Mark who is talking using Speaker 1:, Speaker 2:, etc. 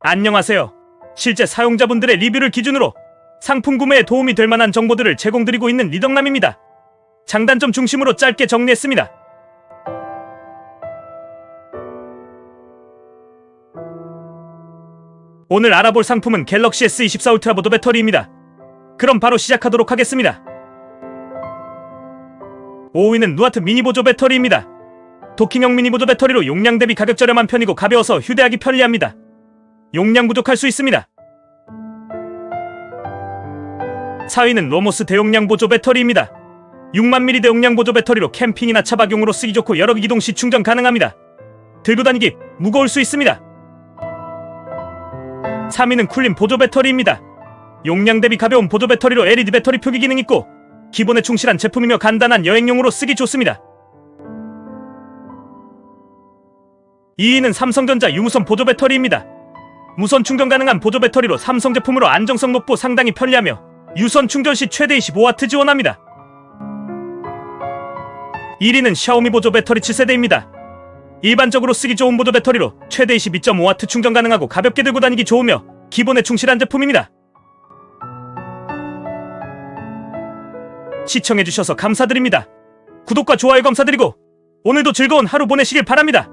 Speaker 1: 안녕하세요. 실제 사용자분들의 리뷰를 기준으로 상품 구매에 도움이 될 만한 정보들을 제공드리고 있는 리덕남입니다. 장단점 중심으로 짧게 정리했습니다. 오늘 알아볼 상품은 갤럭시 S24 울트라 보드 배터리입니다. 그럼 바로 시작하도록 하겠습니다. 5위는 누아트 미니 보조 배터리입니다. 도킹형 미니 보조 배터리로 용량 대비 가격 저렴한 편이고 가벼워서 휴대하기 편리합니다. 용량 부족할 수 있습니다. 4위는 로모스 대용량 보조 배터리입니다. 6만 mAh 대용량 보조 배터리로 캠핑이나 차박용으로 쓰기 좋고 여러 기동 시 충전 가능합니다. 들고 다니기 무거울 수 있습니다. 3위는 쿨림 보조 배터리입니다. 용량 대비 가벼운 보조 배터리로 LED 배터리 표기 기능 있고 기본에 충실한 제품이며 간단한 여행용으로 쓰기 좋습니다. 2위는 삼성전자 유무선 보조 배터리입니다. 무선 충전 가능한 보조 배터리로 삼성 제품으로 안정성 높고 상당히 편리하며 유선 충전 시 최대 25W 지원합니다. 1위는 샤오미 보조 배터리 7세대입니다. 일반적으로 쓰기 좋은 보조 배터리로 최대 22.5W 충전 가능하고 가볍게 들고 다니기 좋으며 기본에 충실한 제품입니다. 시청해주셔서 감사드립니다. 구독과 좋아요 감사드리고 오늘도 즐거운 하루 보내시길 바랍니다.